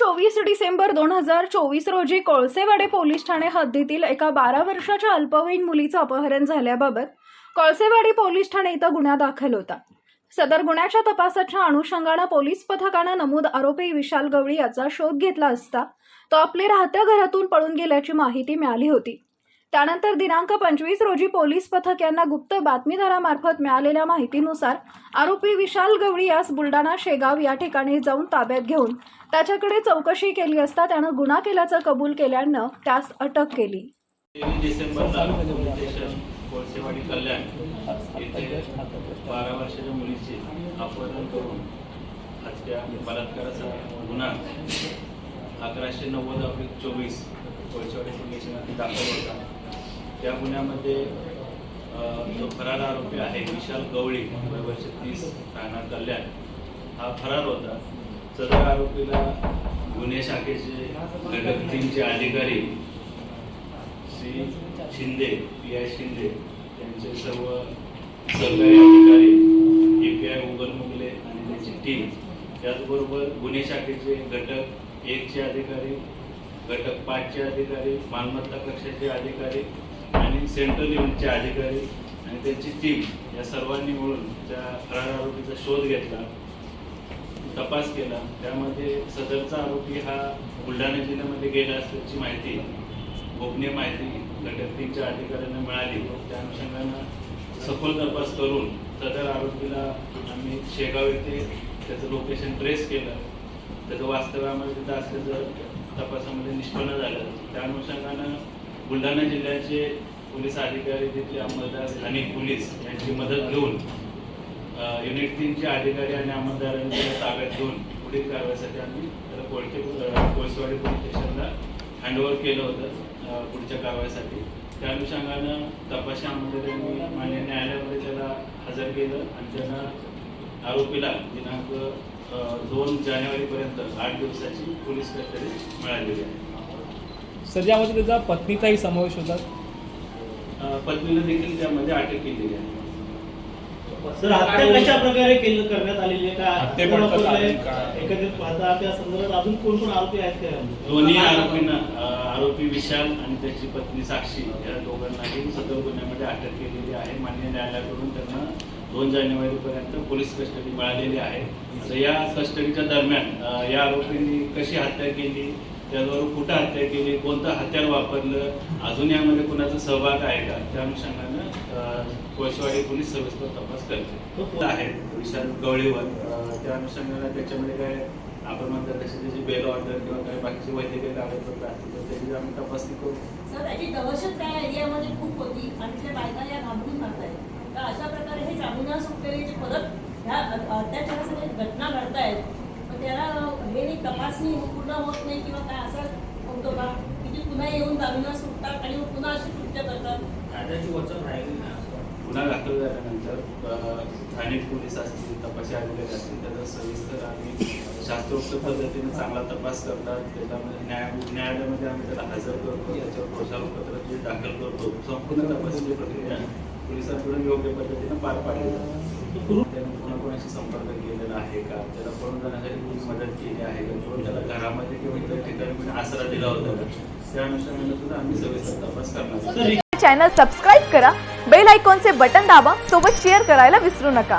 चोवीस डिसेंबर दोन हजार चोवीस रोजी कोळसेवाडे पोलीस ठाणे हद्दीतील एका बारा वर्षाच्या अल्पवयीन मुलीचं अपहरण झाल्याबाबत कोळसेवाडी पोलीस ठाणे इथं गुन्हा दाखल होता. सदर गुन्ह्याच्या तपासाच्या अनुषंगानं पोलीस पथकानं नमूद आरोपी विशाल गवळी याचा शोध घेतला असता तो आपले राहत्या घरातून पळून गेल्याची माहिती मिळाली होती. त्यानंतर दिनांक पंचवीस रोजी पोलीस पथक यांना गुप्त बातमीदारामार्फत मिळालेल्या माहितीनुसार आरोपी विशाल गवळी यास बुलडाणा शेगाव या ठिकाणी जाऊन ताब्यात घेऊन त्याच्याकडे चौकशी केली असता त्यानं गुन्हा केल्याचं कबूल केल्यानं त्यास अटक केली. कोळसेवाडी कल्याण येथे बारा वर्षाच्या मुलीचे अपहरण करून हत्या बलात्काराचा गुन्हा अकराशे नव्वद अब्लिक चोवीस कोळसेवाडी पोलीस स्टेशनात दाखल होता. त्या गुन्ह्यामध्ये जो फरार आरोपी आहे विशाल गवळी मुंबई वर्ष तीस राहणार कल्याण हा फरार होता. सदर आरोपीला गुन्हे शाखेचे घटक तीनचे अधिकारी श्री शिंदे पी आय शिंदे त्यांचे सर्व सरकारी अधिकारी ए पी आय उगल मुगले आणि त्यांची टीम त्याचबरोबर गुन्हे शाखेचे घटक एकचे अधिकारी घटक पाचचे अधिकारी मालमत्ता कक्षाचे अधिकारी आणि सेंट्रल युनिटचे अधिकारी आणि त्यांची टीम या सर्वांनी मिळून त्या फरार आरोपीचा शोध घेतला तपास केला. त्यामध्ये सदरचा आरोपी हा बुलढाणा जिल्ह्यामध्ये गेला असल्याची माहिती गोपनीय माहिती घटक तीनच्या अधिकाऱ्यांना मिळाली. त्या अनुषंगानं सखोल तपास करून सदर आरोपीला आम्ही शेगाव येथे त्याचं लोकेशन ट्रेस केलं. त्याचं वास्तव्यामध्ये तिथं असल्याचं तपासामध्ये निष्पन्न झालं. त्या अनुषंगानं बुलढाणा जिल्ह्याचे पोलीस अधिकारी तिथले अंमलदार स्थानिक पोलीस यांची मदत घेऊन युनिट तीनचे अधिकारी आणि अंमलदारांच्या ताब्यात घेऊन पुढील कारवाईसाठी आम्ही त्याला कोळके अ, कोळसेवाडी पोलीस स्टेशनला हँडओव्हर केलं होतं पुढच्या कारवाईसाठी. त्या अनुषंगानं तपासी अंमलदारांनी मान्य न्यायालयामध्ये त्याला हजर केलं आणि त्यांना आरोपीला दिनांक दोन जानेवारीपर्यंत आठ दिवसाची पोलीस कस्टडी मिळालेली आहे. सर यामध्ये त्याचा पत्नीचाही समावेश होता? अ, पत्नीला देखील त्यामध्ये अटक केलेली आहे. सर हत्या कशा प्रकारे केलं करण्यात आलेली आहे? एकत्रित पाहता त्या संदर्भात अजून कोण कोण आरोपी आहेत का दोन्ही आरोपींना अ, आरोपी विशाल आणि त्याची पत्नी साक्षी या दोघांनाही सदर गुन्ह्यामध्ये अटक केलेली आहे. मान्य न्यायालयाकडून त्यांना दोन जानेवारीपर्यंत पोलीस कस्टडी मिळालेली आहे. या कस्टडीच्या दरम्यान अ, या आरोपींनी कशी हत्या केली? त्याबरोबर कुठं हत्या केली कोणतं हत्यार वापरलं अजून यामध्ये कुणाचा सहभाग आहे का? त्या अनुषंगानं अ, कोळसेवाडी पोलीस सविस्तर तपास करते. आहे विशाल गवळीवर. त्या अनुषंगानं त्याच्यामध्ये काय आपण म्हणतात तशी त्याची बेल ऑर्डर किंवा काही बाकीचे वैद्यकीय कागदपत्र असतील तर त्याची आम्ही तपासणी करू. सर त्याची दहशत त्या एरियामध्ये खूप होती. आणि त्या बायका या घाबरून आहेत तर अशा प्रकारे हे जामुना सुटलेले जे परत ह्या अत्याचारासाठी घटना घडतायत. त्याला हे नाही तपासणी पूर्ण होत नाही किंवा काय असं होतं का? की ते पुन्हा येऊन जामिना सुटतात आणि मग पुन्हा अशी कृत्य करतात. कायद्याची वचन राहिली नाही गुन्हा दाखल झाल्यानंतर स्थानिक पोलीस असतील तपासी अधिकारी असतील त्याचा सविस्तर आणि शास्त्रोक्त पद्धतीने चांगला तपास करतात. त्याच्यामध्ये न्याय न्यायालयामध्ये आम्ही त्याला हजर करतो. त्याच्यावर प्रोत्साहनपत्र जे दाखल करतो संपूर्ण तपासाची प्रक्रिया पोलिसांकडून योग्य पद्धतीने पार पाडली जाते. त्याने कोणाकोणाशी संपर्क केलेला आहे का? त्याला पळून जाण्यासाठी कोणी मदत केली आहे का? किंवा त्याला घरामध्ये किंवा इतर ठिकाणी कोणी आसरा दिला होता का? त्या अनुषंगाने सुद्धा आम्ही सविस्तर तपास करणार चॅनल सबस्क्राईब करा बेल आयकॉनचे बटन दाबा सोबत शेअर करायला विसरू नका.